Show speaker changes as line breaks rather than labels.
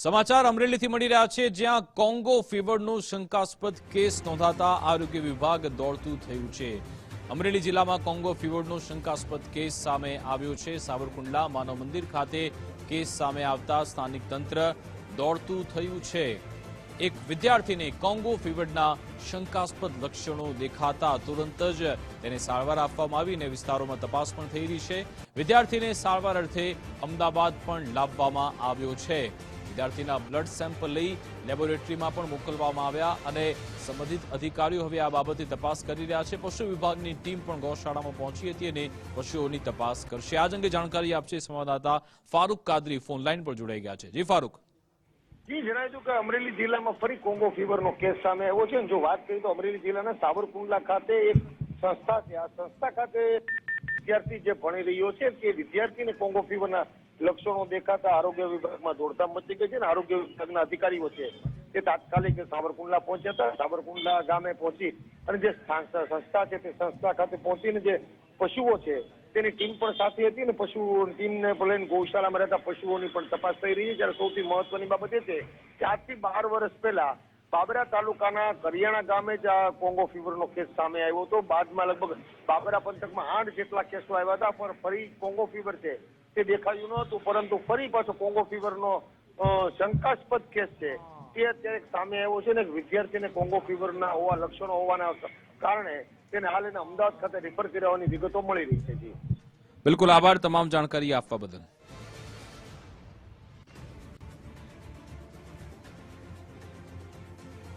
સમાચાર અમરેલીથી મળી રહ્યા છે, જ્યાં કોંગો ફીવરનો શંકાસ્પદ કેસ નોંધાતા આરોગ્ય વિભાગ દોડતું થયું છે. અમરેલી જિલ્લામાં કોંગો ફીવરનો શંકાસ્પદ કેસ સામે આવ્યો છે. સાવરકુંડલા માનવ મંદિર ખાતે કેસ સામે આવતા સ્થાનિક તંત્ર દોડતું થયું છે. એક વિદ્યાર્થીને કોંગો ફીવરના શંકાસ્પદ લક્ષણો દેખાતા તુરંત જ તેને સારવાર આપવામાં આવી અને વિસ્તારોમાં તપાસ પણ થઈ રહી છે. વિદ્યાર્થીને સારવાર અર્થે અમદાવાદ પણ લાવવામાં આવ્યો છે. વિદ્યાર્થીના બ્લડ સેમ્પલ લઈ લેબોરેટરીમાં પણ મોકલવામાં આવ્યા અને સંબંધિત અધિકારીઓ હવે આ બાબતે તપાસ કરી રહ્યા છે. પશુ વિભાગની ટીમ પણ ગૌશાળામાં પહોંચી હતી અને પશુઓની તપાસ કરશે. આ અંગે જાણકારી આપશે સંવાદદાતા ફારૂક કાદરી ફોન લાઈન પર જોડાઈ ગયા છે. જી, ફારૂક.
જી, જણાવ્યું કે અમરેલી જિલ્લામાં ફરી કોંગો ફીવરનો કેસ સામે આવ્યો છે. જો વાત કરીએ તો અમરેલી જિલ્લાના સાવરકુંડલા ખાતે એક સંસ્થા છે. આ સંસ્થા ખાતે વિદ્યાર્થી જે ભણી રહ્યો છે તે વિદ્યાર્થીને કોંગો ફીવરના લક્ષણો દેખાતા આરોગ્ય વિભાગમાં દોડધામ મચી ગઈ છે ને આરોગ્ય વિભાગના અધિકારીઓ છે તે તાત્કાલિક સાબરકુંડલા પહોંચ્યા હતા. સાબરકુંડલા ગામે પહોંચી અને જે સંસ્થા છે તે સંસ્થા ખાતે પહોંચીને જે પશુઓ છે તેની ટીમ પણ સાથે હતી ને પશુ ટીમને લઈને ગૌશાળામાં રહેતા પશુઓની પણ તપાસ થઈ રહી છે. જ્યારે સૌથી મહત્વની બાબત એ છે કે આજથી બાર વર્ષ પહેલા બાબરા તાલુકાના કરિયાણા ગામે જ આ કોંગો ફીવરનો કેસ સામે આવ્યો હતો. બાદમાં લગભગ બાબરા પંથકમાં આઠ જેટલા કેસો આવ્યા હતા, પણ ફરી કોંગો ફીવર છે તે દેખાયું ન હતું, પરંતુ ફરી પાછો કોંગો ફીવરનો શંકાસ્પદ કેસ છે. તે અત્યારે સામે આવ્યો છે ને વિદ્યાર્થીને કોંગો ફીવરના હોવા, લક્ષણો હોવાના કારણે તેને હાલ એને અમદાવાદ ખાતે રિફર કરાવવાની વિગતો મળી રહી છે.
બિલકુલ આભાર તમામ જાણકારી આપવા બદલ.